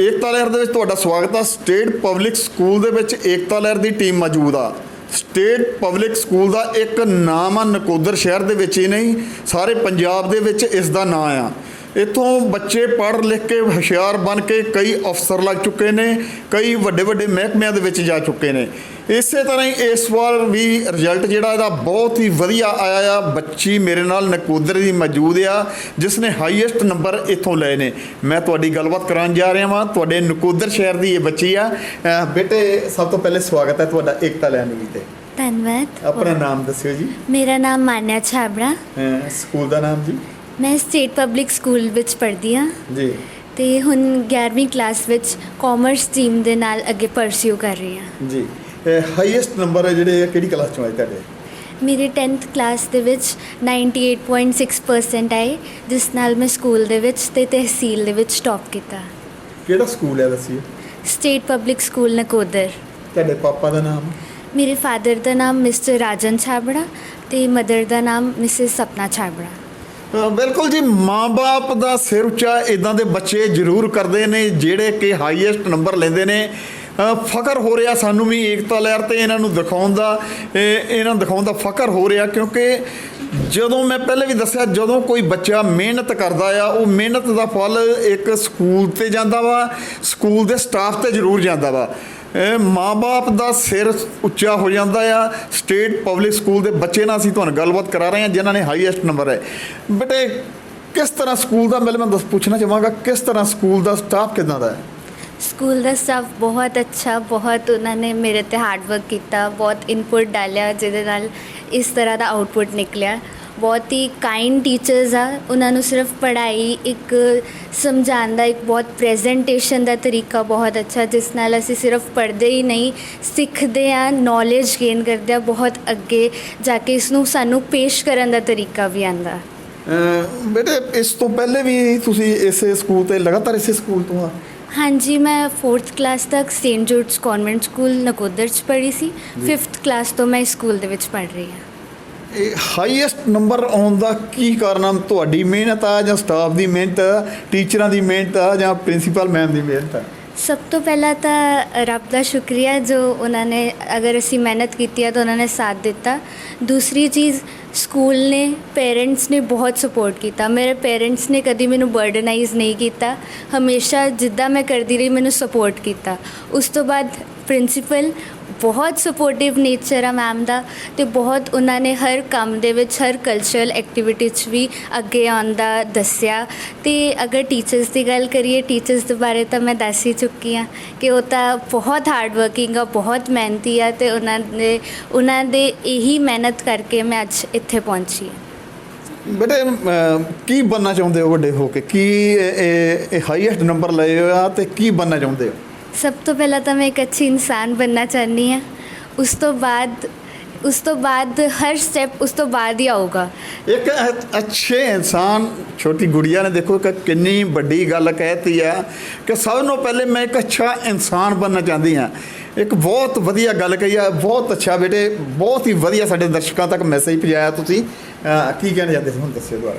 ਏਕਤਾ ਲਹਿਰ ਦੇ ਵਿੱਚ ਤੁਹਾਡਾ ਸਵਾਗਤ ਆ। ਸਟੇਟ ਪਬਲਿਕ ਸਕੂਲ ਦੇ ਵਿੱਚ ਏਕਤਾ ਲਹਿਰ ਦੀ ਟੀਮ ਮੌਜੂਦ ਆ। ਸਟੇਟ ਪਬਲਿਕ ਸਕੂਲ ਦਾ ਇੱਕ ਨਾਮ ਆ, ਨਕੋਦਰ ਸ਼ਹਿਰ ਦੇ ਵਿੱਚ ਹੀ ਨਹੀਂ, ਸਾਰੇ ਪੰਜਾਬ ਦੇ ਵਿੱਚ ਇਸ ਦਾ ਨਾਂ ਆ। ਇੱਥੋਂ ਬੱਚੇ ਪੜ੍ਹ, ਲਿਖ ਕੇ, ਹੁਸ਼ਿਆਰ ਬਣ ਕੇ ਕਈ ਅਫਸਰ ਲੱਗ ਚੁੱਕੇ ਨੇ, ਕਈ ਵੱਡੇ ਵੱਡੇ ਮਹਿਕਮਿਆਂ ਦੇ ਵਿੱਚ ਜਾ ਚੁੱਕੇ ਨੇ। ਇਸੇ ਤਰ੍ਹਾਂ ਹੀ ਇਸ ਵਾਰ ਵੀ ਰਿਜ਼ਲਟ ਜਿਹੜਾ ਇਹਦਾ ਬਹੁਤ ਹੀ ਵਧੀਆ ਆਇਆ ਆ। ਬੱਚੀ ਮੇਰੇ ਨਾਲ ਨਕੋਦਰ ਦੀ ਮੌਜੂਦ ਆ ਜਿਸ ਨੇ ਹਾਈਐਸਟ ਨੰਬਰ ਇੱਥੋਂ ਲਏ ਨੇ। ਮੈਂ ਤੁਹਾਡੀ ਗੱਲਬਾਤ ਕਰਾਉਣ ਜਾ ਰਿਹਾ ਵਾਂ। ਤੁਹਾਡੇ ਨਕੋਦਰ ਸ਼ਹਿਰ ਦੀ ਇਹ ਬੱਚੀ ਆ। ਬੇਟੇ ਸਭ ਤੋਂ ਪਹਿਲੇ ਸਵਾਗਤ ਹੈ ਤੁਹਾਡਾ ਏਕਤਾ ਲੈਣ ਤੇ। ਧੰਨਵਾਦ। ਆਪਣਾ ਨਾਮ ਦੱਸਿਓ ਜੀ। ਮੇਰਾ ਨਾਮ ਮਾਨਿਆ ਛਾਬੜਾ। ਸਕੂਲ ਦਾ ਨਾਮ ਜੀ। ਮੈਂ ਸਟੇਟ ਪਬਲਿਕ ਸਕੂਲ ਵਿੱਚ ਪੜ੍ਹਦੀ ਹਾਂ। ਜੀ। ਤੇ ਹੁਣ 11ਵੀਂ ਕਲਾਸ ਵਿੱਚ ਕਾਮਰਸ ਸਟਰੀਮ ਦੇ ਨਾਲ ਅੱਗੇ ਪਰਸਿਊ ਕਰ ਰਹੀ ਹਾਂ। ਜੀ। ਹਾਈਐਸਟ ਨੰਬਰ ਹੈ ਜਿਹੜੇ ਕਿਹੜੀ ਕਲਾਸ ਚੋਂ ਆਏ ਤੁਹਾਡੇ? ਮੇਰੇ 10th ਕਲਾਸ ਦੇ ਵਿੱਚ 98.6% ਆਏ ਜਿਸ ਨਾਲ ਮੈਂ ਸਕੂਲ ਦੇ ਵਿੱਚ ਤੇ ਤਹਿਸੀਲ ਦੇ ਵਿੱਚ ਟੌਪ ਕੀਤਾ। ਕਿਹੜਾ ਸਕੂਲ ਹੈ ਦੱਸਿਓ ਸਟੇਟ ਪਬਲਿਕ ਸਕੂਲ ਨਕੋਦਰ ਤੁਹਾਡੇ ਪਾਪਾ ਦਾ ਨਾਮ? ਮੇਰੇ ਫਾਦਰ ਦਾ ਨਾਮ ਮਿਸਟਰ ਰਾਜਨ ਛਾਬੜਾ ਤੇ ਮਦਰ ਦਾ ਨਾਮ ਮਿਸਿਸ ਸਪਨਾ ਛਾਬੜਾ। ਬਿਲਕੁਲ ਜੀ ਮਾਂ-ਬਾਪ ਦਾ ਸਿਰ ਉੱਚਾ ਇਦਾਂ ਦੇ ਬੱਚੇ ਜ਼ਰੂਰ ਕਰਦੇ ਨੇ ਜਿਹੜੇ ਕਿ ਹਾਈਐਸਟ ਨੰਬਰ ਲੈਂਦੇ ਨੇ। ਫਖਰ ਹੋ ਰਿਹਾ ਸਾਨੂੰ ਵੀ ਏਕਤਾ ਲਹਿਰ ਤੇ ਇਹਨਾਂ ਨੂੰ ਦਿਖਾਉਣ ਦਾ ਇਹਨਾਂ ਨੂੰ ਦਿਖਾਉਣ ਦਾ ਫਖਰ ਹੋ ਰਿਹਾ ਕਿਉਂਕਿ ਜਦੋਂ ਮੈਂ ਪਹਿਲੇ ਵੀ ਦੱਸਿਆ, ਜਦੋਂ ਕੋਈ ਬੱਚਾ ਮਿਹਨਤ ਕਰਦਾ ਆ, ਉਹ ਮਿਹਨਤ ਦਾ ਫਲ ਇੱਕ ਸਕੂਲ ਤੇ ਜਾਂਦਾ ਵਾ, ਸਕੂਲ ਦੇ ਸਟਾਫ ਤੇ ਜ਼ਰੂਰ ਜਾਂਦਾ ਵਾ। ਇਹ ਮਾਂ-ਬਾਪ ਦਾ ਸਿਰ ਉੱਚਾ ਹੋ ਜਾਂਦਾ ਆ, ਸਟੇਟ ਪਬਲਿਕ ਸਕੂਲ ਦੇ ਬੱਚੇ ਨਾਲ ਅਸੀਂ ਤੁਹਾਨੂੰ ਗੱਲਬਾਤ ਕਰਾ ਰਹੇ ਹਾਂ, ਜਿਨ੍ਹਾਂ ਨੇ ਹਾਈਐਸਟ ਨੰਬਰ ਹੈ। ਬਟ, ਕਿਸ ਤਰ੍ਹਾਂ ਸਕੂਲ ਦਾ, ਮੈਂ ਮੈਂ ਦੱਸ ਪੁੱਛਣਾ ਚਾਹਾਂਗਾ, ਕਿਸ ਤਰ੍ਹਾਂ ਸਕੂਲ ਦਾ ਸਟਾਫ ਕਿਦਾਂ ਦਾ ਹੈ? ਸਕੂਲ ਦਾ ਸਟਾਫ ਬਹੁਤ ਅੱਛਾ, ਬਹੁਤ ਉਹਨਾਂ ਨੇ ਮੇਰੇ ਤੇ ਹਾਰਡ ਵਰਕ ਕੀਤਾ, ਬਹੁਤ ਇਨਪੁਟ ਡਾਲਿਆ, ਜਿਹਦੇ ਨਾਲ ਇਸ ਤਰ੍ਹਾਂ ਦਾ ਆਊਟਪੁੱਟ ਨਿਕਲਿਆ। ਬਹੁਤ ਹੀ ਕਾਈਂਡ ਟੀਚਰਸ ਆ, ਉਹਨਾਂ ਨੂੰ ਸਿਰਫ ਪੜ੍ਹਾਈ, ਇੱਕ ਸਮਝਾਉਣ ਦਾ, ਇੱਕ ਬਹੁਤ ਪ੍ਰੈਜੈਂਟੇਸ਼ਨ ਦਾ ਤਰੀਕਾ ਬਹੁਤ ਅੱਛਾ, ਜਿਸ ਨਾਲ ਅਸੀਂ ਸਿਰਫ ਪੜ੍ਹਦੇ ਹੀ ਨਹੀਂ, ਸਿੱਖਦੇ ਆ ਨੌਲੇਜ ਗੇਨ ਕਰਦੇ ਆ, ਬਹੁਤ ਅੱਗੇ ਜਾ ਕੇ ਇਸ ਨੂੰ ਸਾਨੂੰ ਪੇਸ਼ ਕਰਨ ਦਾ ਤਰੀਕਾ ਵੀ ਆਂਦਾ ਬੇਟੇ, ਇਸ ਤੋਂ ਪਹਿਲੇ ਵੀ ਤੁਸੀਂ ਇਸੇ ਸਕੂਲ ਤੇ, ਲਗਾਤਾਰ ਇਸੇ ਸਕੂਲ ਤੋਂ ਆ? ਹਾਂਜੀ ਮੈਂ 4th ਕਲਾਸ ਤੱਕ Saint Jude's convent school Nakodar ਚ ਪੜ੍ਹੀ ਸੀ। 5th ਕਲਾਸ ਤੋਂ ਮੈਂ ਸਕੂਲ ਦੇ ਵਿੱਚ ਪੜ੍ਹ ਰਹੀ ਹਾਂ। ਇਹ ਹਾਈਐਸਟ ਨੰਬਰ ਆਉਣ ਦਾ ਕੀ ਕਾਰਨ? ਆ ਤੁਹਾਡੀ ਮਿਹਨਤ ਆ ਜਾਂ ਸਟਾਫ ਦੀ ਮਿਹਨਤ ਆ ਟੀਚਰਾਂ ਦੀ ਮਿਹਨਤ ਆ ਜਾਂ ਪ੍ਰਿੰਸੀਪਲ ਮੈਮ ਦੀ ਮਿਹਨਤ ਆ? ਸਭ ਤੋਂ ਪਹਿਲਾਂ ਤਾਂ ਰੱਬ ਦਾ ਸ਼ੁਕਰੀਆ ਜੋ ਉਹਨਾਂ ਨੇ, ਅਗਰ ਅਸੀਂ ਮਿਹਨਤ ਕੀਤੀ ਹੈ ਤਾਂ ਉਹਨਾਂ ਨੇ ਸਾਥ ਦਿੱਤਾ। ਦੂਸਰੀ ਚੀਜ਼, ਸਕੂਲ ਨੇ, ਪੇਰੈਂਟਸ ਨੇ ਬਹੁਤ ਸਪੋਰਟ ਕੀਤਾ। ਮੇਰੇ ਪੇਰੈਂਟਸ ਨੇ ਕਦੀ ਮੈਨੂੰ ਬਰਡਨਾਈਜ਼ ਨਹੀਂ ਕੀਤਾ। ਹਮੇਸ਼ਾ ਜਿੱਦਾਂ ਮੈਂ ਕਰਦੀ ਰਹੀ, ਮੈਨੂੰ ਸਪੋਰਟ ਕੀਤਾ। ਉਸ ਤੋਂ ਬਾਅਦ ਪ੍ਰਿੰਸੀਪਲ ਬਹੁਤ ਸਪੋਰਟਿਵ ਨੇਚਰ ਆ ਮੈਮ ਦਾ ਤੇ ਬਹੁਤ ਉਹਨਾਂ ਨੇ ਹਰ ਕੰਮ ਦੇ ਵਿੱਚ, ਹਰ ਕਲਚਰਲ ਐਕਟੀਵਿਟੀ 'ਚ ਵੀ ਅੱਗੇ ਆਉਣ ਦਾ ਦੱਸਿਆ। ਤੇ ਅਗਰ ਟੀਚਰਸ ਦੀ ਗੱਲ ਕਰੀਏ ਟੀਚਰਸ ਦੇ ਬਾਰੇ ਤਾਂ ਮੈਂ ਦੱਸ ਹੀ ਚੁੱਕੀ ਆ ਕਿ ਉਹ ਤਾਂ ਬਹੁਤ ਹਾਰਡ ਵਰਕਿੰਗ ਆ, ਬਹੁਤ ਮਿਹਨਤੀ ਆ ਤੇ ਉਹਨਾਂ ਦੇ ਉਹਨਾਂ ਦੇ ਇਹੀ ਮਿਹਨਤ ਕਰਕੇ ਮੈਂ ਅੱਜ ਇੱਥੇ ਪਹੁੰਚੀ ਹਾਂ। ਬੇਟੇ ਕੀ ਬੰਨਾ ਚਾਹੁੰਦੇ ਹੋ ਵੱਡੇ ਹੋ ਕੇ? ਕੀ ਇਹ- ਹਾਈਐਸਟ ਨੰਬਰ ਲਏ ਹੋ ਆ ਤੇ ਕੀ ਬੰਨਾ ਚਾਹੁੰਦੇ ਹੋ? ਸਭ ਤੋਂ ਪਹਿਲਾਂ ਤਾਂ ਮੈਂ ਇੱਕ ਅੱਛੀ ਇਨਸਾਨ ਬਣਨਾ ਚਾਹੁੰਦੀ ਹਾਂ। ਉਸ ਤੋਂ ਬਾਅਦ ਉਸ ਤੋਂ ਬਾਅਦ ਹਰ ਸਟੈਪ ਉਸ ਤੋਂ ਬਾਅਦ ਹੀ ਆਊਗਾ। ਇੱਕ ਅ- ਅੱਛੇ ਇਨਸਾਨ ਛੋਟੀ ਗੁੜੀਆ ਨੇ ਦੇਖੋ ਕਿ ਕਿੰਨੀ ਵੱਡੀ ਗੱਲ ਕਹਿਤੀ ਆ ਕਿ ਸਭ ਤੋਂ ਪਹਿਲੇ ਮੈਂ ਇੱਕ ਅੱਛਾ ਇਨਸਾਨ ਬਣਨਾ ਚਾਹੁੰਦੀ ਹਾਂ। ਇੱਕ ਬਹੁਤ ਵਧੀਆ ਗੱਲ ਕਹੀ ਆ ਬਹੁਤ ਅੱਛਾ ਬੇਟੇ ਬਹੁਤ ਹੀ ਵਧੀਆ ਸਾਡੇ ਦਰਸ਼ਕਾਂ ਤੱਕ ਮੈਸੇਜ ਪਹੁੰਚਾਇਆ ਤੁਸੀਂ। ਅ, ਕੀ ਕਹਿਣਾ ਚਾਹੁੰਦੇ ਸੀ ਹੁਣ ਦੱਸਿਓ ਦੁਬਾਰਾ?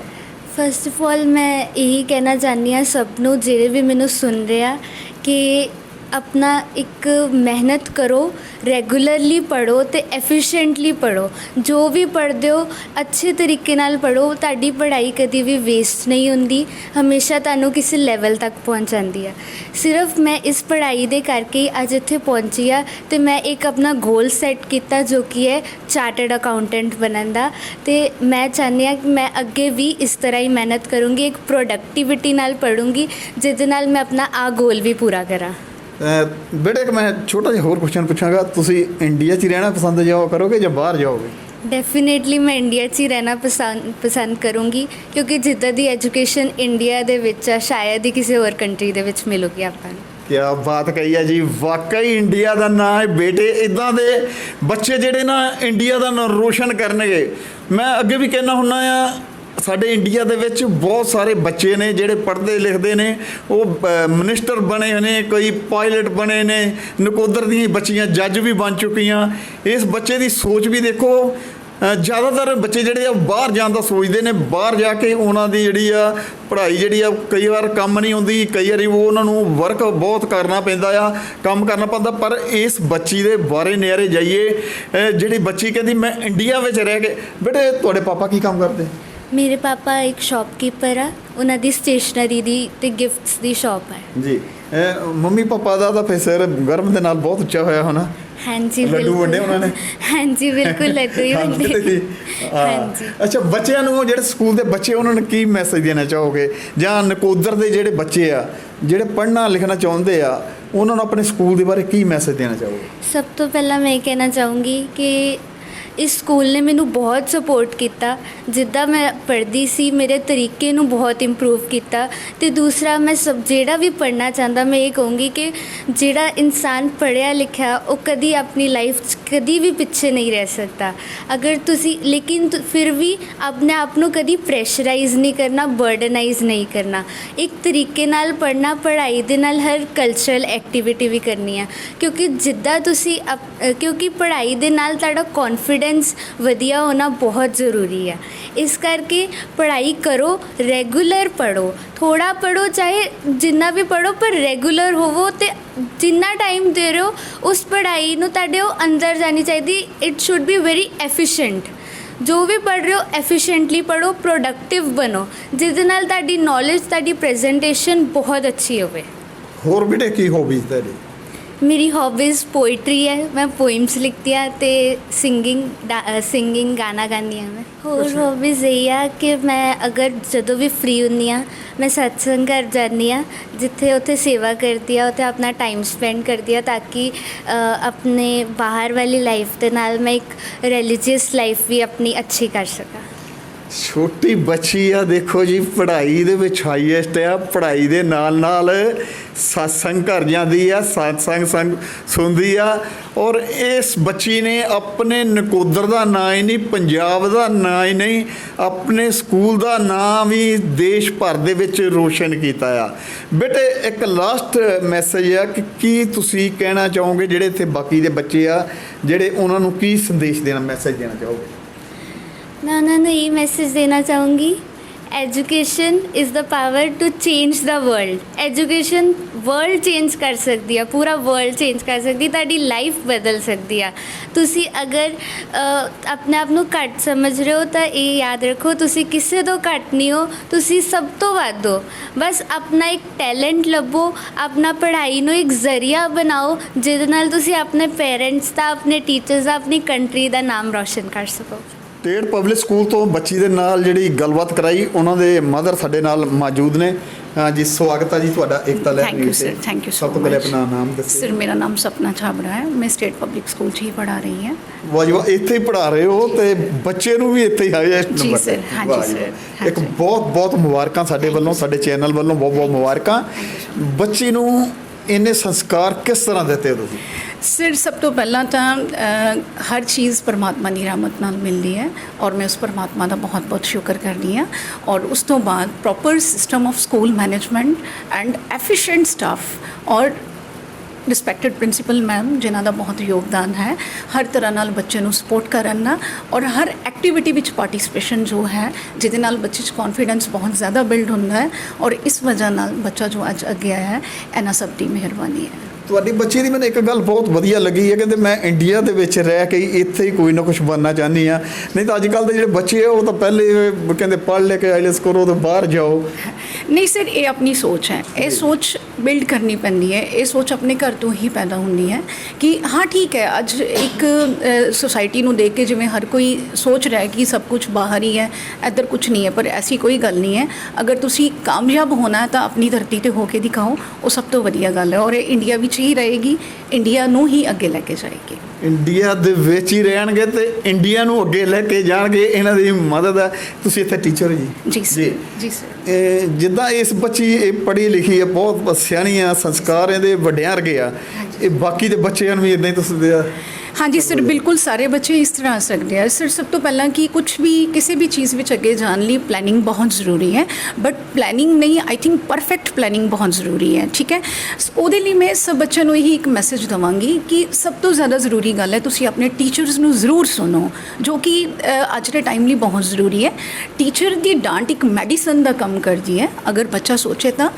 ਫਸਟ ਆਫ ਆਲ ਮੈਂ ਇਹੀ ਕਹਿਣਾ ਚਾਹੁੰਦੀ ਹਾਂ ਸਭ ਨੂੰ ਜਿਹੜੇ ਵੀ ਮੈਨੂੰ ਸੁਣ ਰਹੇ ਆ ਕਿ ਆਪਣਾ ਇੱਕ ਮਿਹਨਤ ਕਰੋ ਰੈਗੂਲਰਲੀ ਪੜ੍ਹੋ ਅਤੇ ਐਫੀਸ਼ੀਐਂਟਲੀ ਪੜ੍ਹੋ। ਜੋ ਵੀ ਪੜ੍ਹਦੇ ਹੋ, ਅੱਛੇ ਤਰੀਕੇ ਨਾਲ ਪੜ੍ਹੋ, ਤੁਹਾਡੀ ਪੜ੍ਹਾਈ ਕਦੀ ਵੀ ਵੇਸਟ ਨਹੀਂ ਹੁੰਦੀ, ਹਮੇਸ਼ਾ ਤੁਹਾਨੂੰ ਕਿਸੇ ਲੈਵਲ ਤੱਕ ਪਹੁੰਚਾਉਂਦੀ ਆ। ਸਿਰਫ ਮੈਂ ਇਸ ਪੜ੍ਹਾਈ ਦੇ ਕਰਕੇ ਹੀ ਅੱਜ ਇੱਥੇ ਪਹੁੰਚੀ ਆ ਅਤੇ ਮੈਂ ਇੱਕ ਆਪਣਾ ਗੋਲ ਸੈੱਟ ਕੀਤਾ ਜੋ ਕਿ ਹੈ ਚਾਰਟਰਡ ਅਕਾਊਂਟੈਂਟ ਬਣਨ ਦਾ। ਅਤੇ ਮੈਂ ਚਾਹੁੰਦੀ ਹਾਂ ਕਿ ਮੈਂ ਅੱਗੇ ਵੀ ਇਸ ਤਰ੍ਹਾਂ ਹੀ ਮਿਹਨਤ ਕਰੂੰਗੀ, ਇੱਕ ਪ੍ਰੋਡਕਟਿਵਿਟੀ ਨਾਲ ਪੜੂੰਗੀ ਜਿਹਦੇ ਨਾਲ ਮੈਂ ਆਪਣਾ ਆ ਗੋਲ ਵੀ ਪੂਰਾ ਕਰਾਂ। ਬੇਟੇ ਇੱਕ ਮੈਂ ਛੋਟਾ ਜਿਹਾ ਹੋਰ ਕੁਐਸਚਨ ਪੁੱਛਾਂਗਾ। ਤੁਸੀਂ ਇੰਡੀਆ 'ਚ ਹੀ ਰਹਿਣਾ ਪਸੰਦ ਜਾਓ ਕਰੋਗੇ ਜਾਂ ਬਾਹਰ ਜਾਓਗੇ? ਡੈਫੀਨੇਟਲੀ ਮੈਂ ਇੰਡੀਆ 'ਚ ਹੀ ਰਹਿਣਾ ਪਸੰਦ ਪਸੰਦ ਕਰੂੰਗੀ ਕਿਉਂਕਿ ਜਿੱਦਾਂ ਦੀ ਐਜੂਕੇਸ਼ਨ ਇੰਡੀਆ ਦੇ ਵਿੱਚ ਆ ਸ਼ਾਇਦ ਹੀ ਕਿਸੇ ਹੋਰ ਕੰਟਰੀ ਦੇ ਵਿੱਚ ਮਿਲੂਗੀ ਆਪਾਂ ਨੂੰ। ਕਿਆ ਬਾਤ ਕਹੀ ਹੈ ਜੀ। ਵਾਕਈ ਇੰਡੀਆ ਦਾ ਨਾਂ ਹੈ ਬੇਟੇ ਇਦਾਂ ਦੇ ਬੱਚੇ ਜਿਹੜੇ ਨਾ ਇੰਡੀਆ ਦਾ ਨਾਂ ਰੋਸ਼ਨ ਕਰਨਗੇ। ਮੈਂ ਅੱਗੇ ਵੀ ਕਹਿਣਾ ਹੁੰਨਾ ਆ ਸਾਡੇ ਇੰਡੀਆ ਦੇ ਵਿੱਚ ਬਹੁਤ ਸਾਰੇ ਬੱਚੇ ਨੇ ਜਿਹੜੇ ਪੜ੍ਹਦੇ ਲਿਖਦੇ ਨੇ, ਉਹ ਮਿਨਿਸਟਰ ਬਣੇ ਨੇ, ਕੋਈ ਪਾਇਲਟ ਬਣੇ ਨੇ, ਨਕੋਦਰ ਦੀਆਂ ਬੱਚੀਆਂ ਜੱਜ ਵੀ ਬਣ ਚੁੱਕੀਆਂ। ਇਸ ਬੱਚੇ ਦੀ ਸੋਚ ਵੀ ਦੇਖੋ ਜ਼ਿਆਦਾਤਰ ਬੱਚੇ ਜਿਹੜੇ ਆ ਬਾਹਰ ਜਾਣ ਦਾ ਸੋਚਦੇ ਨੇ, ਬਾਹਰ ਜਾ ਕੇ ਉਹਨਾਂ ਦੀ ਜਿਹੜੀ ਆ, ਪੜ੍ਹਾਈ ਜਿਹੜੀ ਆ, ਕਈ ਵਾਰ ਕੰਮ ਨਹੀਂ ਹੁੰਦੀ, ਕਈ ਵਾਰੀ ਉਹ ਉਹਨਾਂ ਨੂੰ ਵਰਕ ਬਹੁਤ ਕਰਨਾ ਪੈਂਦਾ ਆ, ਕੰਮ ਕਰਨਾ ਪੈਂਦਾ, ਪਰ ਇਸ ਬੱਚੀ ਦੇ ਬਾਰੇ ਨਿਆਰੇ ਜਾਈਏ ਜਿਹੜੀ ਬੱਚੀ ਕਹਿੰਦੀ, ਮੈਂ ਇੰਡੀਆ ਵਿੱਚ ਰਹਿ ਕੇ, ਬੇਟੇ, ਤੁਹਾਡੇ ਪਾਪਾ ਕੀ ਕੰਮ ਕਰਦੇ? ਮੇਰੇ ਪਾਪਾ ਇੱਕ ਸ਼ਾਪਕੀਪਰ ਆ ਉਹਨਾਂ ਦੀ ਸਟੇਸ਼ਨਰੀ ਦੀ ਤੇ ਗਿਫਟਸ ਦੀ ਸ਼ਾਪ ਹੈ ਜੀ ਮੰਮੀ ਪਾਪਾ ਦਾ ਤਾਂ ਫਿਰ ਸਿਰ ਗਰਮ ਦੇ ਨਾਲ ਬਹੁਤ ਉੱਚਾ ਹੋਇਆ ਹੋਣਾ। ਹਾਂਜੀ ਲੱਡੂ ਵੰਡੇ ਉਹਨਾਂ ਨੇ? ਹਾਂਜੀ ਬਿਲਕੁਲ ਲੱਡੂ ਹੀ। ਵੰਡੇ। ਹਾਂਜੀ। ਅੱਛਾ ਬੱਚਿਆਂ ਨੂੰ ਜਿਹੜੇ ਸਕੂਲ ਦੇ ਬੱਚੇ ਉਹਨਾਂ ਨੂੰ ਕੀ ਮੈਸੇਜ ਦੇਣਾ ਚਾਹੋਗੇ? ਜਾਂ ਨਕੋਦਰ ਦੇ ਜਿਹੜੇ ਬੱਚੇ ਆ ਜਿਹੜੇ ਪੜ੍ਹਨਾ ਲਿਖਣਾ ਚਾਹੁੰਦੇ ਆ ਉਹਨਾਂ ਨੂੰ ਆਪਣੇ ਸਕੂਲ ਦੇ ਬਾਰੇ ਕੀ ਮੈਸੇਜ ਦੇਣਾ ਚਾਹੋਗੇ? ਸਭ ਤੋਂ ਪਹਿਲਾਂ ਮੈਂ ਇਹ ਕਹਿਣਾ ਚਾਹੂੰਗੀ ਕਿ ਇਸ ਸਕੂਲ ਨੇ ਮੈਨੂੰ ਬਹੁਤ ਸਪੋਰਟ ਕੀਤਾ। ਜਿੱਦਾਂ ਮੈਂ ਪੜ੍ਹਦੀ ਸੀ ਮੇਰੇ ਤਰੀਕੇ ਨੂੰ ਬਹੁਤ ਇੰਪਰੂਵ ਕੀਤਾ ਅਤੇ ਦੂਸਰਾ ਮੈਂ ਸਭ ਜਿਹੜਾ ਵੀ ਪੜ੍ਹਨਾ ਚਾਹੁੰਦਾ ਮੈਂ ਇਹ ਕਹੂੰਗੀ ਕਿ ਜਿਹੜਾ ਇਨਸਾਨ ਪੜ੍ਹਿਆ ਲਿਖਿਆ ਉਹ ਕਦੀ ਆਪਣੀ ਲਾਈਫ 'ਚ ਕਦੀ ਵੀ ਪਿੱਛੇ ਨਹੀਂ ਰਹਿ ਸਕਦਾ। ਅਗਰ ਤੁਸੀਂ ਲੇਕਿਨ ਤੁ- ਫਿਰ ਵੀ ਆਪਣੇ ਆਪ ਨੂੰ ਕਦੀ ਪ੍ਰੈਸ਼ਰਾਈਜ਼ ਨਹੀਂ ਕਰਨਾ ਬਰਡਨਾਈਜ਼ ਨਹੀਂ ਕਰਨਾ। ਇੱਕ ਤਰੀਕੇ ਨਾਲ ਪੜ੍ਹਨਾ ਪੜ੍ਹਾਈ ਦੇ ਨਾਲ ਹਰ ਕਲਚਰਲ ਐਕਟੀਵਿਟੀ ਵੀ ਕਰਨੀ ਹੈ। ਕਿਉਂਕਿ ਜਿੱਦਾਂ ਤੁਸੀਂ ਅਪ- ਅ, ਕਿਉਂਕਿ ਪੜ੍ਹਾਈ ਦੇ ਨਾਲ ਤੁਹਾਡਾ ਕੌਨਫੀਡੈਂਸ ਵਧੀਆ ਹੋਣਾ ਬਹੁਤ ਜ਼ਰੂਰੀ ਹੈ। ਇਸ ਕਰਕੇ ਪੜ੍ਹਾਈ ਕਰੋ ਰੈਗੂਲਰ ਪੜੋ ਥੋੜਾ ਪੜੋ ਚਾਹੇ ਜਿੰਨਾ ਵੀ ਪੜੋ ਪਰ ਰੈਗੂਲਰ ਹੋਵੋ ਤੇ ਜਿੰਨਾ ਟਾਈਮ ਦੇ ਰਹੇ ਹੋ, ਉਸ ਪੜ੍ਹਾਈ ਨੂੰ ਤੁਹਾਡੇ ਉਹ ਅੰਦਰ ਜਾਣੀ ਚਾਹੀਦੀ। It should be very efficient ਜੋ ਵੀ ਪੜ੍ਹ ਰਹੇ ਹੋ ਐਫੀਸ਼ੀਐਂਟਲੀ ਪੜੋ ਪ੍ਰੋਡਕਟਿਵ ਬਣੋ। ਜਿਹਦੇ ਨਾਲ ਤੁਹਾਡੀ ਨੌਲੇਜ ਤੁਹਾਡੀ ਪ੍ਰੈਜੈਂਟੇਸ਼ਨ ਬਹੁਤ ਅੱਛੀ ਹੋਵੇ। ਹੋਰ ਬੇਟੇ ਕੀ ਹੌਬੀਜ਼ ਤੁਹਾਡੀ ਮੇਰੀ ਹੌਬੀਜ਼ ਪੋਇਟਰੀ ਹੈ ਮੈਂ ਪੋਇਮਸ ਲਿਖਦੀ ਹਾਂ ਤੇ ਸਿੰਗਿੰਗ ਸਿੰਗਿੰਗ ਗਾਣਾ ਗਾਉਂਦੀ ਹਾਂ ਮੈਂ। ਹੋਰ ਹੌਬੀਜ਼ ਇਹ ਆ ਕਿ ਮੈਂ ਅਗਰ ਜਦੋਂ ਵੀ ਫ੍ਰੀ ਹੁੰਦੀ ਹਾਂ ਮੈਂ ਸਤਸੰਗ ਘਰ ਜਾਂਦੀ ਹਾਂ ਜਿੱਥੇ ਉੱਥੇ ਸੇਵਾ ਕਰਦੀ ਹਾਂ ਉੱਥੇ ਆਪਣਾ ਟਾਈਮ ਸਪੈਂਡ ਕਰਦੀ ਹਾਂ ਤਾਂ ਕਿ ਆਪਣੇ ਬਾਹਰ ਵਾਲੀ ਲਾਈਫ ਦੇ ਨਾਲ ਮੈਂ ਇੱਕ ਰਿਲੀਜੀਅਸ ਲਾਈਫ ਵੀ ਆਪਣੀ ਅੱਛੀ ਕਰ ਸਕਾਂ। ਛੋਟੀ ਬੱਚੀ ਆ, ਦੇਖੋ ਜੀ, ਪੜ੍ਹਾਈ ਦੇ ਵਿੱਚ ਹਾਈਐਸਟ ਆ, ਪੜ੍ਹਾਈ ਦੇ ਨਾਲ ਨਾਲ satsang ਘਰ ਜਾਂਦੀ ਆ, satsang ਸੰਗ ਸੁਣਦੀ ਆ ਔਰ ਇਸ ਬੱਚੀ ਨੇ ਆਪਣੇ ਨਕੋਦਰ ਦਾ ਨਾਂ ਹੀ ਨਹੀਂ, ਪੰਜਾਬ ਦਾ ਨਾਂ ਹੀ ਨਹੀਂ, ਆਪਣੇ ਸਕੂਲ ਦਾ ਨਾਂ ਵੀ ਦੇਸ਼ ਭਰ ਦੇ ਵਿੱਚ ਰੋਸ਼ਨ ਕੀਤਾ ਆ। ਬੇਟੇ, ਇੱਕ ਲਾਸਟ ਮੈਸੇਜ ਆ ਕਿ ਕੀ ਤੁਸੀਂ ਕਹਿਣਾ ਚਾਹੋਗੇ ਜਿਹੜੇ ਇੱਥੇ ਬਾਕੀ ਦੇ ਬੱਚੇ ਆ, ਜਿਹੜੇ ਉਹਨਾਂ ਨੂੰ ਕੀ ਸੰਦੇਸ਼ ਦੇਣਾ ਮੈਸੇਜ ਦੇਣਾ ਚਾਹੋਗੇ? मैं उन्होंने ये मैसेज देना चाहूँगी education is the power to change the world education world change ਕਰ ਸਕਦੀ ਆ ਪੂਰਾ ਵਰਲਡ ਚੇਂਜ ਕਰ ਸਕਦੀ ਤੁਹਾਡੀ ਲਾਈਫ ਬਦਲ ਸਕਦੀ ਆ ਤੁਸੀਂ ਅਗਰ ਅ, ਆਪਣੇ ਆਪ ਨੂੰ ਘੱਟ ਸਮਝ ਰਹੇ ਹੋ ਤਾਂ ਇਹ ਯਾਦ ਰੱਖੋ ਤੁਸੀਂ ਕਿਸੇ ਤੋਂ ਘੱਟ ਨਹੀਂ ਹੋ ਤੁਸੀਂ ਸਭ ਤੋਂ ਵੱਧ ਹੋ ਬਸ ਆਪਣਾ ਇੱਕ ਟੈਲੈਂਟ ਲੱਭੋ ਆਪਣਾ ਪੜ੍ਹਾਈ ਨੂੰ ਇੱਕ ਜ਼ਰੀਆ ਬਣਾਓ ਜਿਹਦੇ ਨਾਲ ਤੁਸੀਂ ਆਪਣੇ ਪੇਰੈਂਟਸ ਦਾ ਆਪਣੇ ਟੀਚਰਸ ਦਾ ਆਪਣੀ ਕੰਟਰੀ ਦਾ ਨਾਮ ਰੌਸ਼ਨ ਕਰ ਸਕੋ ਟੇਡ ਪਬਲਿਕ ਸਕੂਲ ਤੋਂ ਬੱਚੀ ਦੇ ਨਾਲ ਜਿਹੜੀ ਗੱਲਬਾਤ ਕਰਾਈ ਉਹਨਾਂ ਦੇ ਮਦਰ ਸਾਡੇ ਨਾਲ ਮੌਜੂਦ ਨੇ। ਜੀ ਸਵਾਗਤ ਹੈ ਜੀ ਤੁਹਾਡਾ ਏਕਤਾ ਲੈਬ ਨਿਊਜ਼ ਤੇ। ਥੈਂਕ ਯੂ ਸਰ ਸਭ ਤੋਂ ਪਹਿਲੇ ਆਪਣਾ ਨਾਮ ਦੱਸੋ ਸਰ ਮੇਰਾ ਨਾਮ ਸਪਨਾ ਛਾਬੜਾ ਹੈ। ਮੈਂ ਸਟੇਟ ਪਬਲਿਕ ਸਕੂਲ 'ਚ ਹੀ ਪੜਾ ਰਹੀ ਹਾਂ। ਵਾਹ ਜੀ ਵਾਹ ਇੱਥੇ ਹੀ ਪੜਾ ਰਹੇ ਹੋ ਤੇ ਬੱਚੇ ਨੂੰ ਵੀ ਇੱਥੇ ਹੀ ਆਇਆ ਇਸ ਨੰਬਰ ਜੀ ਸਰ ਹਾਂ ਜੀ ਸਰ ਇੱਕ ਬਹੁਤ ਬਹੁਤ ਮੁਬਾਰਕਾਂ ਸਾਡੇ ਵੱਲੋਂ ਸਾਡੇ ਚੈਨਲ ਵੱਲੋਂ ਬਹੁਤ ਬਹੁਤ ਮੁਬਾਰਕਾਂ। ਬੱਚੀ ਨੂੰ ਇੰਨੇ ਸੰਸਕਾਰ ਕਿਸ ਤਰ੍ਹਾਂ ਦਿੱਤੇ ਹੋ ਤੁਸੀਂ? ਸਰ, ਸਭ ਤੋਂ ਪਹਿਲਾਂ ਤਾਂ ਹਰ ਚੀਜ਼ ਪਰਮਾਤਮਾ ਦੀ ਰਹਿਮਤ ਨਾਲ ਮਿਲਦੀ ਹੈ ਔਰ ਮੈਂ ਉਸ ਪਰਮਾਤਮਾ ਦਾ ਬਹੁਤ ਬਹੁਤ ਸ਼ੁਕਰ ਕਰਦੀ ਹਾਂ ਔਰ ਉਸ ਤੋਂ ਬਾਅਦ proper system of school management and efficient staff ਔਰ ਰਿਸਪੈਕਟਡ ਪ੍ਰਿੰਸੀਪਲ ਮੈਮ ਜਿਨ੍ਹਾਂ ਦਾ ਬਹੁਤ ਯੋਗਦਾਨ ਹੈ, ਹਰ ਤਰ੍ਹਾਂ ਨਾਲ ਬੱਚੇ ਨੂੰ ਸਪੋਰਟ ਕਰਨ ਨਾਲ ਔਰ ਹਰ ਐਕਟੀਵਿਟੀ ਵਿੱਚ ਪਾਰਟਿਸਿਪੇਸ਼ਨ ਜੋ ਹੈ, ਜਿਹਦੇ ਨਾਲ ਬੱਚੇ 'ਚ ਕੌਨਫੀਡੈਂਸ ਬਹੁਤ ਜ਼ਿਆਦਾ ਬਿਲਡ ਹੁੰਦਾ ਹੈ ਔਰ ਇਸ ਵਜ੍ਹਾ ਨਾਲ ਬੱਚਾ ਜੋ ਅੱਜ ਅੱਗੇ ਆਇਆ ਹੈ, ਇਹਨਾਂ ਸਭ ਦੀ ਮਿਹਰਬਾਨੀ ਹੈ। ਤੁਹਾਡੀ ਬੱਚੀ ਦੀ ਮੈਨੂੰ ਇੱਕ ਗੱਲ ਬਹੁਤ ਵਧੀਆ ਲੱਗੀ ਹੈ ਕਹਿੰਦੇ ਮੈਂ ਇੰਡੀਆ ਦੇ ਵਿੱਚ ਰਹਿ ਕੇ ਇੱਥੇ ਹੀ ਕੋਈ ਨਾ ਕੁਝ ਬਣਨਾ ਚਾਹੁੰਦੀ ਆ ਨਹੀਂ ਤਾਂ ਅੱਜ ਕੱਲ ਦੇ ਜਿਹੜੇ ਬੱਚੇ ਆ ਉਹ ਤਾਂ ਪਹਿਲੇ ਕਹਿੰਦੇ ਪੜ੍ਹ ਲੈ ਕੇ ਆਈਲੈਸ ਕਰੋ ਤੇ ਬਾਹਰ ਜਾਓ। ਨਹੀਂ ਸਰ ਇਹ ਆਪਣੀ ਸੋਚ ਹੈ। ਇਹ ਸੋਚ ਬਿਲਡ ਕਰਨੀ ਪੈਂਦੀ ਹੈ। ਇਹ ਸੋਚ ਆਪਣੇ ਘਰ ਤੋਂ ਹੀ ਪੈਦਾ ਹੁੰਦੀ ਹੈ ਕਿ ਹਾਂ ਠੀਕ ਹੈ ਅੱਜ ਇੱਕ ਸੋਸਾਇਟੀ ਨੂੰ ਦੇਖ ਕੇ ਜਿਵੇਂ ਹਰ ਕੋਈ ਸੋਚ ਰਿਹਾ ਹੈ ਕਿ ਸਭ ਕੁਝ ਬਾਹਰ ਹੀ ਹੈ ਇੱਧਰ ਕੁਝ ਨਹੀਂ ਹੈ ਪਰ ਐਸੀ ਕੋਈ ਗੱਲ ਨਹੀਂ ਹੈ। ਅਗਰ ਤੁਸੀਂ ਕਾਮਯਾਬ ਹੋਣਾ ਹੈ ਤਾਂ ਆਪਣੀ ਧਰਤੀ ਤੇ ਹੋ ਕੇ ਦਿਖਾਓ ਉਹ ਸਭ ਤੋਂ ਵਧੀਆ ਗੱਲ ਹੈ। ਔਰ ਇਹ ਇੰਡੀਆ ਵਿੱਚ ਹੀ ਰਹੇਗੀ ਇੰਡੀਆ ਨੂੰ ਹੀ ਅੱਗੇ ਲੈ ਕੇ ਜਾਏਗੀ। ਇੰਡੀਆ ਦੇ ਵਿੱਚ ਹੀ ਰਹਿਣਗੇ ਤੇ ਇੰਡੀਆ ਨੂੰ ਅੱਗੇ ਲੈ ਕੇ ਜਾਣਗੇ ਇਹਨਾਂ ਦੀ ਮਦਦ ਹੈ। ਤੁਸੀਂ ਇੱਥੇ ਟੀਚਰ ਜੀ? ਜੀ ਸਰ ਜੀ। ਸਰ ਜਿੱਦਾਂ ਇਸ ਬੱਚੀ ਇਹ ਪੜ੍ਹੀ ਲਿਖੀ ਹੈ ਬਹੁਤ ਸਿਆਣੀ ਆ ਸੰਸਕਾਰ ਇਹਦੇ ਵੱਡਿਆਂ ਵਰਗੇ ਆ। ਇਹ ਬਾਕੀ ਦੇ ਬੱਚਿਆਂ ਨੂੰ ਵੀ ਇਦਾਂ ਹੀ ਤੁਸੀਂ ਦੇ- ਹਾਂਜੀ ਸਰ ਬਿਲਕੁਲ ਸਾਰੇ ਬੱਚੇ ਇਸ ਤਰ੍ਹਾਂ ਆ ਸਕਦੇ ਆ। ਸਰ ਸਭ ਤੋਂ ਪਹਿਲਾਂ ਕਿ ਕੁਝ ਵੀ ਕਿਸੇ ਵੀ ਚੀਜ਼ ਵਿੱਚ ਅੱਗੇ ਜਾਣ ਲਈ ਪਲੈਨਿੰਗ ਬਹੁਤ ਜ਼ਰੂਰੀ ਹੈ। ਬਟ ਪਲੈਨਿੰਗ ਨਹੀਂ ਆਈ ਥਿੰਕ ਪਰਫੈਕਟ ਪਲੈਨਿੰਗ ਬਹੁਤ ਜ਼ਰੂਰੀ ਹੈ ਠੀਕ ਹੈ? ਉਹਦੇ ਲਈ ਮੈਂ ਸਭ ਬੱਚਿਆਂ ਨੂੰ ਇਹੀ ਇੱਕ ਮੈਸੇਜ ਦਵਾਂਗੀ ਕਿ ਸਭ ਤੋਂ ਜ਼ਿਆਦਾ ਜ਼ਰੂਰੀ ਗੱਲ ਹੈ ਤੁਸੀਂ ਆਪਣੇ ਟੀਚਰਸ ਨੂੰ ਜ਼ਰੂਰ ਸੁਣੋ ਜੋ ਕਿ ਅੱਜ ਦੇ ਟਾਈਮ ਲਈ ਬਹੁਤ ਜ਼ਰੂਰੀ ਹੈ। ਟੀਚਰ ਦੀ ਡਾਂਟ ਇੱਕ ਮੈਡੀਸਨ ਦਾ ਕੰਮ ਕਰਦੀ ਹੈ। ਅਗਰ ਬੱਚਾ ਸੋਚੇ ਤਾਂ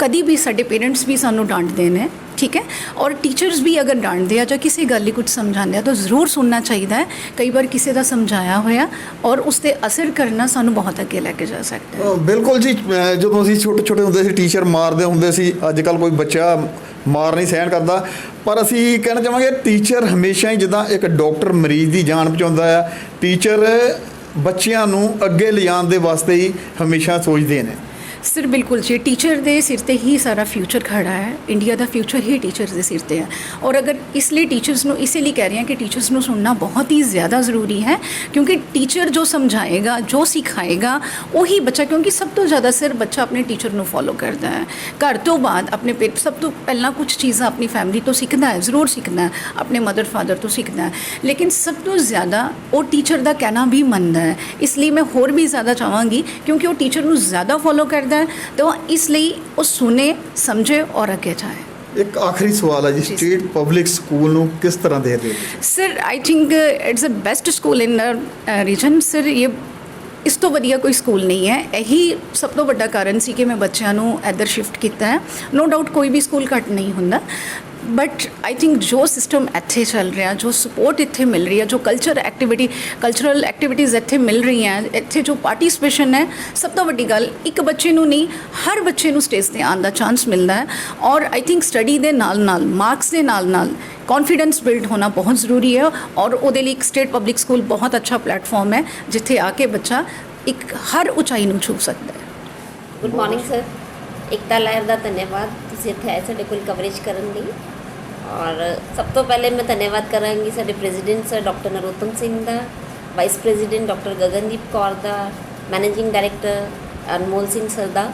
ਕਦੀ ਵੀ ਸਾਡੇ ਪੇਰੈਂਟਸ ਵੀ ਸਾਨੂੰ ਡਾਂਟਦੇ ਨੇ, ਠੀਕ ਹੈ? ਔਰ ਟੀਚਰਸ ਵੀ ਅਗਰ ਡਾਂਟਦੇ ਆ ਜਾਂ ਕਿਸੇ ਗੱਲ ਲਈ ਕੁਝ ਸਮਝਾਉਂਦੇ ਆ, ਤਾਂ ਜ਼ਰੂਰ ਸੁਣਨਾ ਚਾਹੀਦਾ ਹੈ। ਕਈ ਵਾਰ ਕਿਸੇ ਦਾ ਸਮਝਾਇਆ ਹੋਇਆ ਔਰ ਉਸ ਤੇ ਅਸਰ ਕਰਨਾ ਸਾਨੂੰ ਬਹੁਤ ਅੱਗੇ ਲੈ ਕੇ ਜਾ ਸਕਦਾ ਹੈ। ਬਿਲਕੁਲ ਜੀ। ਜਦੋਂ ਅਸੀਂ ਛੋਟੇ ਛੋਟੇ ਹੁੰਦੇ ਸੀ ਟੀਚਰ ਮਾਰਦੇ ਹੁੰਦੇ ਸੀ ਅੱਜ ਕੱਲ ਕੋਈ ਬੱਚਾ ਮਾਰ ਨਹੀਂ ਸਹਿਣ ਕਰਦਾ। ਪਰ ਅਸੀਂ ਕਹਿਣਾ ਚਾਹਾਂਗੇ ਟੀਚਰ ਹਮੇਸ਼ਾ ਹੀ ਜਿੱਦਾਂ ਇੱਕ ਡਾਕਟਰ ਮਰੀਜ਼ ਦੀ ਜਾਨ ਬਚਾਉਂਦਾ ਆ ਟੀਚਰ ਬੱਚਿਆਂ ਨੂੰ ਅੱਗੇ ਲਿਜਾਣ ਦੇ ਵਾਸਤੇ ਹੀ ਹਮੇਸ਼ਾ ਸੋਚਦੇ ਨੇ। ਸਰ ਬਿਲਕੁਲ ਜੀ ਟੀਚਰ ਦੇ ਸਿਰ ਤੇ ਹੀ ਸਾਰਾ ਫਿਊਚਰ ਖੜਾ ਹੈ ਇੰਡੀਆ ਦਾ ਫਿਊਚਰ ਹੀ ਟੀਚਰਸ ਦੇ ਸਿਰ ਤੇ ਹੈ ਔਰ ਅਗਰ ਇਸ ਲਈ ਟੀਚਰਸ ਨੂੰ ਇਸੇ ਲਈ ਕਹਿ ਰਹੇ ਹਾਂ ਕਿ ਟੀਚਰਸ ਨੂੰ ਸੁਣਨਾ ਬਹੁਤ ਹੀ ਜ਼ਿਆਦਾ ਜ਼ਰੂਰੀ ਹੈ ਕਿਉਂਕਿ ਟੀਚਰ ਜੋ ਸਮਝਾਏਗਾ ਜੋ ਸਿਖਾਏਗਾ ਉਹੀ ਬੱਚਾ ਕਿਉਂਕਿ ਸਭ ਤੋਂ ਜ਼ਿਆਦਾ ਸਿਰ ਬੱਚਾ ਆਪਣੇ ਟੀਚਰ ਨੂੰ ਫੋਲੋ ਕਰਦਾ ਹੈ ਘਰ ਤੋਂ ਬਾਅਦ ਆਪਣੇ ਪੇ ਸਭ ਤੋਂ ਪਹਿਲਾਂ ਕੁਝ ਚੀਜ਼ਾਂ ਆਪਣੀ ਫੈਮਿਲੀ ਤੋਂ ਸਿੱਖਦਾ ਹੈ ਜ਼ਰੂਰ ਸਿੱਖਦਾ ਹੈ ਆਪਣੇ ਮਦਰ ਫਾਦਰ ਤੋਂ ਸਿੱਖਦਾ ਹੈ ਲੇਕਿਨ ਸਭ ਤੋਂ ਜ਼ਿਆਦਾ ਉਹ ਟੀਚਰ ਦਾ ਕਹਿਣਾ ਵੀ ਮੰਨਦਾ ਹੈ ਇਸ ਲਈ ਮੈਂ ਹੋਰ ਵੀ ਜ਼ਿਆਦਾ ਚਾਹਾਂਗੀ ਕਿਉਂਕਿ ਉਹ ਟੀਚਰ ਨੂੰ ਜ਼ਿਆਦਾ ਫੋਲੋ ਕਰਦਾ ਹੈ ਤਾਂ ਇਸ ਲਈ ਉਹ ਸੁਣੇ ਸਮਝੇ ਔਰ ਅੱਗੇ ਜਾਏ ਇੱਕ ਆਖਰੀ ਸਵਾਲ ਹੈ ਜੀ। ਸਟੇਟ ਪਬਲਿਕ ਸਕੂਲ ਨੂੰ ਕਿਸ ਤਰ੍ਹਾਂ ਦੇਖਦੇ ਹੋ sir I think it's a best school in region sir ਇਹ ਇਸ ਤੋਂ ਵਧੀਆ ਕੋਈ ਸਕੂਲ ਨਹੀਂ ਹੈ। ਇਹੀ ਸਭ ਤੋਂ ਵੱਡਾ ਕਾਰਨ ਸੀ ਕਿ ਮੈਂ ਬੱਚਿਆਂ ਨੂੰ ਇੱਧਰ ਸ਼ਿਫਟ ਕੀਤਾ ਹੈ। ਨੋ ਡਾਊਟ ਕੋਈ ਵੀ ਸਕੂਲ ਘੱਟ ਨਹੀਂ ਹੁੰਦਾ। ਬਟ ਆਈ ਥਿੰਕ ਜੋ ਸਿਸਟਮ ਇੱਥੇ ਚੱਲ ਰਿਹਾ, ਜੋ ਸਪੋਰਟ ਇੱਥੇ ਮਿਲ ਰਹੀ ਹੈ, ਜੋ ਕਲਚਰ ਐਕਟੀਵਿਟੀ ਕਲਚਰਲ ਐਕਟੀਵਿਟੀਜ਼ ਇੱਥੇ ਮਿਲ ਰਹੀਆਂ, ਇੱਥੇ ਜੋ ਪਾਰਟਿਸਿਪੇਸ਼ਨ ਹੈ, ਸਭ ਤੋਂ ਵੱਡੀ ਗੱਲ, ਇੱਕ ਬੱਚੇ ਨੂੰ ਨਹੀਂ, ਹਰ ਬੱਚੇ ਨੂੰ ਸਟੇਜ ਤੇ ਆਉਣ ਦਾ ਚਾਂਸ ਮਿਲਦਾ ਹੈ। ਔਰ ਆਈ ਥਿੰਕ ਸਟੱਡੀ ਦੇ ਨਾਲ ਨਾਲ ਮਾਰਕਸ ਦੇ ਨਾਲ ਨਾਲ ਕੌਨਫੀਡੈਂਸ ਬਿਲਡ ਹੋਣਾ ਬਹੁਤ ਜ਼ਰੂਰੀ ਹੈ ਔਰ ਉਹਦੇ ਲਈ ਇੱਕ ਸਟੇਟ ਪਬਲਿਕ ਸਕੂਲ ਬਹੁਤ ਅੱਛਾ ਪਲੇਟਫਾਰਮ ਹੈ ਜਿੱਥੇ ਆ ਕੇ ਬੱਚਾ ਇੱਕ ਹਰ ਉਚਾਈ ਨੂੰ ਛੂ ਸਕਦਾ ਹੈ ਗੁੱਡ ਮਾਰਨਿੰਗ ਸਰ ਇਕਤਾ ਲਹਿਰ ਦਾ ਧੰਨਵਾਦ ਤੁਸੀਂ ਇੱਥੇ ਆਏ ਸਾਡੇ ਕੋਲ ਕਵਰੇਜ ਕਰਨ ਲਈ ਔਰ ਸਭ ਤੋਂ ਪਹਿਲੇ ਮੈਂ ਧੰਨਵਾਦ ਕਰਾਂਗੀ ਸਾਡੇ president sir doctor Narottam Singh ਦਾ vice president doctor Gagandeep Kaur ਦਾ managing director Anmol Singh sir ਦਾ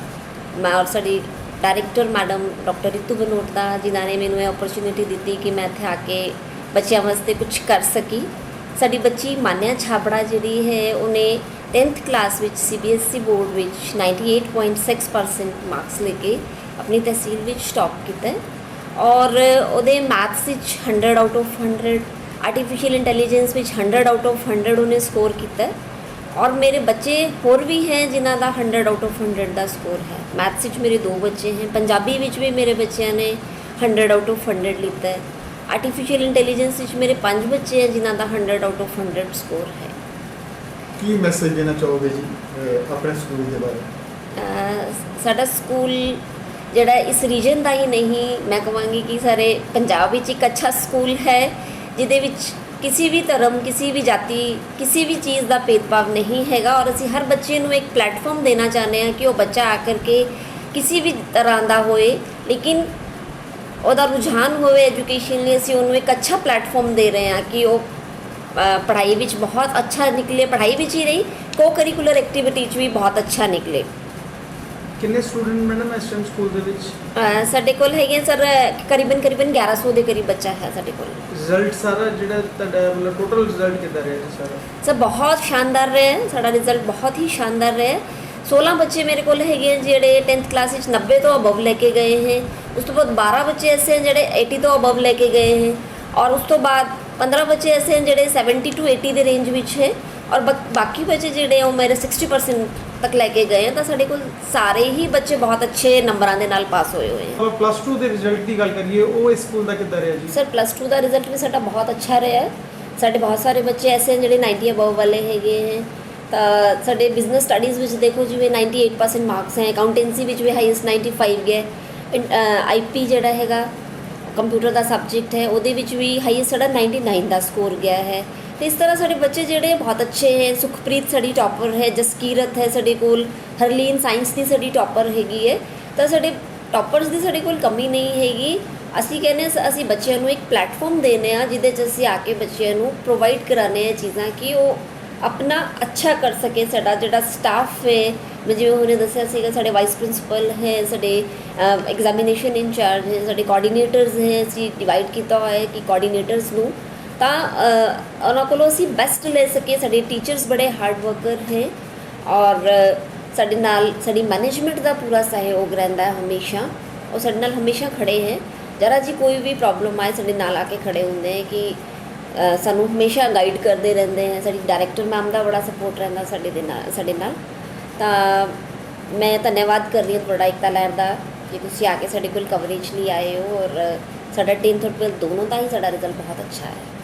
ਮੈਂ ਔਰ ਸਾਡੀ director madam doctor Ritu Banot ਦਾ ਜਿਨ੍ਹਾਂ ਨੇ ਮੈਨੂੰ ਇਹ ਓਪਰਚੁਨਿਟੀ ਦਿੱਤੀ ਕਿ ਮੈਂ ਇੱਥੇ ਆ ਕੇ ਬੱਚਿਆਂ ਵਾਸਤੇ ਕੁਝ ਕਰ ਸਕੀ। ਸਾਡੀ ਬੱਚੀ ਮਾਨਿਆ ਛਾਪੜਾ ਜਿਹੜੀ ਹੈ, ਉਹਨੇ 10th ਕਲਾਸ ਵਿੱਚ ਸੀਬੀਐਸਈ ਬੋਰਡ ਵਿੱਚ 98.6% ਮਾਰਕਸ ਲੈ ਕੇ ਆਪਣੀ ਤਹਿਸੀਲ ਵਿੱਚ ਟੌਪ ਕੀਤਾ ਔਰ ਉਹਦੇ ਮੈਥਸ ਵਿੱਚ 100 ਆਊਟ ਆਫ 100 ਆਰਟੀਫੀਸ਼ੀਅਲ ਇੰਟੈਲੀਜੈਂਸ ਵਿੱਚ 100 ਆਊਟ ਆਫ 100 ਉਹਨੇ ਸਕੋਰ ਕੀਤਾ ਔਰ ਮੇਰੇ ਬੱਚੇ ਹੋਰ ਵੀ ਹੈ ਜਿਨ੍ਹਾਂ ਦਾ 100 ਆਊਟ ਆਫ 100 ਦਾ ਸਕੋਰ ਹੈ। ਮੈਥਸ ਵਿੱਚ ਮੇਰੇ ਦੋ ਬੱਚੇ ਹੈ ਪੰਜਾਬੀ ਵਿੱਚ ਵੀ ਮੇਰੇ ਬੱਚਿਆਂ ਨੇ 100 ਆਊਟ ਆਫ 100 ਲਿੱਤਾ ਹੈ। ਆਰਟੀਫੀਸ਼ੀਅਲ ਇੰਟੈਲੀਜੈਂਸ ਵਿੱਚ ਮੇਰੇ ਪੰਜ ਬੱਚੇ ਹੈ ਜਿਨ੍ਹਾਂ ਦਾ 100 ਆਊਟ ਆਫ 100 ਸਕੋਰ ਹੈ। ਕੀ ਮੈਸੇਜ ਦੇਣਾ ਚਾਹੋਗੇ ਜੀ ਆਪਣੇ ਸਕੂਲ ਦੇ ਬਾਰੇ? ਸਾਡਾ ਸਕੂਲ ਜਿਹੜਾ ਇਸ ਰੀਜਨ ਦਾ ਹੀ ਨਹੀਂ ਮੈਂ ਕਹਾਂਗੀ ਕਿ ਸਾਰੇ ਪੰਜਾਬ ਵਿੱਚ ਇੱਕ ਅੱਛਾ ਸਕੂਲ ਹੈ ਜਿਹਦੇ ਵਿੱਚ ਕਿਸੇ ਵੀ ਧਰਮ, ਕਿਸੇ ਵੀ ਜਾਤੀ, ਕਿਸੇ ਵੀ ਚੀਜ਼ ਦਾ ਭੇਦਭਾਵ ਨਹੀਂ ਹੈਗਾ ਔਰ ਅਸੀਂ ਹਰ ਬੱਚੇ ਨੂੰ ਇੱਕ ਪਲੇਟਫਾਰਮ ਦੇਣਾ ਚਾਹੁੰਦੇ ਹਾਂ ਕਿ ਉਹ ਬੱਚਾ ਆ ਕਰਕੇ ਕਿਸੇ ਵੀ ਤਰ੍ਹਾਂ ਦਾ ਹੋਏ, ਲੇਕਿਨ ਉਹਦਾ ਰੁਝਾਨ ਹੋਵੇ ਐਜੂਕੇਸ਼ਨ ਲਈ ਅਸੀਂ ਉਹਨੂੰ ਇੱਕ ਅੱਛਾ ਪਲੇਟਫਾਰਮ ਦੇ ਰਹੇ ਹਾਂ ਕਿ ਉਹ ਪੜ੍ਹਾਈ ਵਿੱਚ ਬਹੁਤ ਅੱਛਾ ਨਿਕਲੇ, ਪੜ੍ਹਾਈ ਵਿੱਚ ਹੀ ਨਹੀਂ ਕੋ ਕਰਿਕੂਲਰ ਐਕਟੀਵਿਟੀ 'ਚ ਵੀ ਬਹੁਤ ਅੱਛਾ ਨਿਕਲੇ। ਕਿੰਨੇ ਸਟੂਡੈਂਟ ਮੈਡਮ ਇਸ ਟਾਈਮ ਸਕੂਲ ਦੇ ਵਿੱਚ? ਸਾਡੇ ਕੋਲ ਹੈਗੇ ਸਰ ਕਰੀਬਨ ਕਰੀਬਨ 1100 ਦੇ ਕਰੀਬ ਬੱਚਾ ਹੈ ਸਾਡੇ ਕੋਲ। ਰਿਜ਼ਲਟ ਸਾਰਾ ਜਿਹੜਾ ਤੁਹਾਡਾ ਮਤਲਬ ਟੋਟਲ ਰਿਜ਼ਲਟ ਕਿੱਦਾਂ ਰਿਹਾ ਜੀ ਸਾਰਾ? ਸਰ ਬਹੁਤ ਸ਼ਾਨਦਾਰ ਰਿਹਾ ਹੈ। ਸਾਡਾ ਰਿਜ਼ਲਟ ਬਹੁਤ ਹੀ ਸ਼ਾਨਦਾਰ ਰਿਹਾ ਹੈ। 16 ਬੱਚੇ ਮੇਰੇ ਕੋਲ ਹੈਗੇ ਹੈ ਜਿਹੜੇ 10th ਕਲਾਸ ਵਿੱਚ 90 ਤੋਂ ਅਬਵ ਲੈ ਕੇ ਗਏ ਹੈ। ਉਸ ਤੋਂ ਬਾਅਦ 12 ਬੱਚੇ ਐਸੇ ਹਨ ਜਿਹੜੇ 80 ਤੋਂ ਅਬਵ ਲੈ ਕੇ ਗਏ ਹੈ। ਔਰ ਉਸ ਤੋਂ ਬਾਅਦ 15 ਬੱਚੇ ਐਸੇ ਹਨ ਜਿਹੜੇ 70 ਟੂ 80 ਦੇ ਰੇਂਜ ਵਿੱਚ ਹੈ। ਔਰ ਬਕ- ਬਾਕੀ ਬੱਚੇ ਜਿਹੜੇ ਆ ਉਹ ਮੇਰੇ 60% ਤੱਕ ਲੈ ਕੇ ਗਏ ਹੈ ਤਾਂ ਸਾਡੇ ਕੋਲ ਸਾਰੇ ਹੀ ਬੱਚੇ ਬਹੁਤ ਅੱਛੇ ਨੰਬਰਾਂ ਦੇ ਨਾਲ ਪਾਸ ਹੋਏ ਹੋਏ ਹੈ ਆਪਾਂ ਪਲੱਸ 2 ਦੇ ਰਿਜ਼ਲਟ ਦੀ ਗੱਲ ਕਰੀਏ ਉਹ ਇਸ ਸਕੂਲ ਦਾ ਕਿੱਦਾਂ ਰਿਹਾ ਜੀ? ਸਰ ਪਲੱਸ 2 ਦਾ ਰਿਜ਼ਲਟ ਵੀ ਸਾਡਾ ਬਹੁਤ ਅੱਛਾ ਰਿਹਾ। ਹੈ ਸਾਡੇ ਬਹੁਤ ਸਾਰੇ ਬੱਚੇ ਐਸੇ ਹਨ ਜਿਹੜੇ 90 ਅਬਵ ਵਾਲੇ ਹੈਗੇ ਹੈ ਤਾਂ ਸਾਡੇ ਬਿਜ਼ਨਸ ਸਟੱਡੀਜ਼ ਵਿੱਚ ਦੇਖੋ ਜਿਵੇਂ 98% ਮਾਰਕਸ ਹੈ ਅਕਾਊਂਟੈਂਸੀ ਵਿੱਚ ਵੀ ਹਾਈਐਸਟ 95 ਗਏ ਆਈਪੀ ਜਿਹੜਾ ਹੈਗਾ ਕੰਪਿਊਟਰ ਦਾ ਸਬਜੈਕਟ ਹੈ ਉਹਦੇ ਵਿੱਚ ਵੀ ਹਾਈਐਸਟ ਸਾਡਾ 99 ਦਾ ਸਕੋਰ ਗਿਆ ਹੈ। ਤੇ ਇਸ ਤਰ੍ਹਾਂ ਸਾਡੇ ਬੱਚੇ ਜਿਹੜੇ ਬਹੁਤ ਅੱਛੇ ਹੈ, ਸੁਖਪ੍ਰੀਤ ਸਾਡੀ ਟੌਪਰ ਹੈ, ਜਸਕੀਰਤ ਹੈ ਸਾਡੇ ਕੋਲ, ਹਰਲੀਨ ਸਾਇੰਸ ਦੀ ਸਾਡੀ ਟੌਪਰ ਹੈਗੀ ਹੈ। ਤਾਂ ਸਾਡੇ ਟੌਪਰਸ ਦੀ ਸਾਡੇ ਕੋਲ ਕਮੀ ਨਹੀਂ ਹੈਗੀ। ਅਸੀਂ ਕਹਿੰਦੇ ਅਸੀਂ ਬੱਚਿਆਂ ਨੂੰ ਇੱਕ ਪਲੇਟਫਾਰਮ ਦੇਨੇ ਆ ਜਿਹਦੇ 'ਚ ਅਸੀਂ ਆ ਕੇ ਬੱਚਿਆਂ ਨੂੰ ਪ੍ਰੋਵਾਈਡ ਕਰਾਨੇ ਆ ਚੀਜ਼ਾਂ ਕਿ ਉਹ ਆਪਣਾ ਅੱਛਾ ਕਰ ਸਕੇ ਸਾਡਾ ਜਿਹੜਾ ਸਟਾਫ ਹੈ। ਮੈਂ ਜਿਵੇਂ ਉਹਨੇ ਦੱਸਿਆ ਸੀਗਾ, ਸਾਡੇ ਵਾਈਸ ਪ੍ਰਿੰਸੀਪਲ ਹੈ, ਸਾਡੇ ਐਗਜ਼ਾਮੀਨੇਸ਼ਨ ਇੰਚਾਰਜ ਹੈ, ਸਾਡੇ ਕੋਆਰਡੀਨੇਟਰਸ ਹੈ, ਅਸੀਂ ਡਿਵਾਈਡ ਕੀਤਾ ਹੋਇਆ ਹੈ ਕਿ ਕੋਆਰਡੀਨੇਟਰਸ ਨੂੰ ਤਾਂ ਉਹਨਾਂ ਕੋਲੋਂ ਅਸੀਂ ਬੈਸਟ ਲੈ ਸਕੀਏ। ਸਾਡੇ ਟੀਚਰਸ ਬੜੇ ਹਾਰਡ ਵਰਕਰ ਹੈ ਔਰ ਸਾਡੇ ਨਾਲ ਸਾਡੀ ਮੈਨੇਜਮੈਂਟ ਦਾ ਪੂਰਾ ਸਹਿਯੋਗ ਰਹਿੰਦਾ ਹੈ ਹਮੇਸ਼ਾ। ਉਹ ਸਾਡੇ ਨਾਲ ਹਮੇਸ਼ਾ ਖੜੇ ਹੈ। ਜਰਾ ਜੀ ਕੋਈ ਵੀ ਪ੍ਰੋਬਲਮ ਆਏ, ਸਾਡੇ ਨਾਲ ਆ ਕੇ ਖੜੇ ਹੁੰਦੇ ਹੈ ਕਿ ਸਾਨੂੰ ਹਮੇਸ਼ਾ ਗਾਈਡ ਕਰਦੇ ਰਹਿੰਦੇ ਹੈ। ਸਾਡੀ ਡਾਇਰੈਕਟਰ ਮੈਮ ਦਾ ਬੜਾ ਸਪੋਰਟ ਰਹਿੰਦਾ ਸਾਡੇ ਦੇ ਨਾਲ, ਸਾਡੇ ਨਾਲ। ਤਾਂ, ਮੈਂ ਧੰਨਵਾਦ ਕਰ ਰਹੀ ਹਾਂ ਤੁਹਾਡਾ ਇਕਤਾ ਲੈਣ ਦਾ ਕਿ ਤੁਸੀਂ ਆ ਕੇ ਸਾਡੇ ਕੋਲ ਕਵਰੇਜ ਲਈ ਆਏ ਹੋ ਔਰ ਸਾਡਾ 10th ਔਰ 12th ਦੋਨੋਂ ਦਾ ਹੀ ਸਾਡਾ ਰਿਜ਼ਲਟ ਬਹੁਤ ਅੱਛਾ ਹੈ।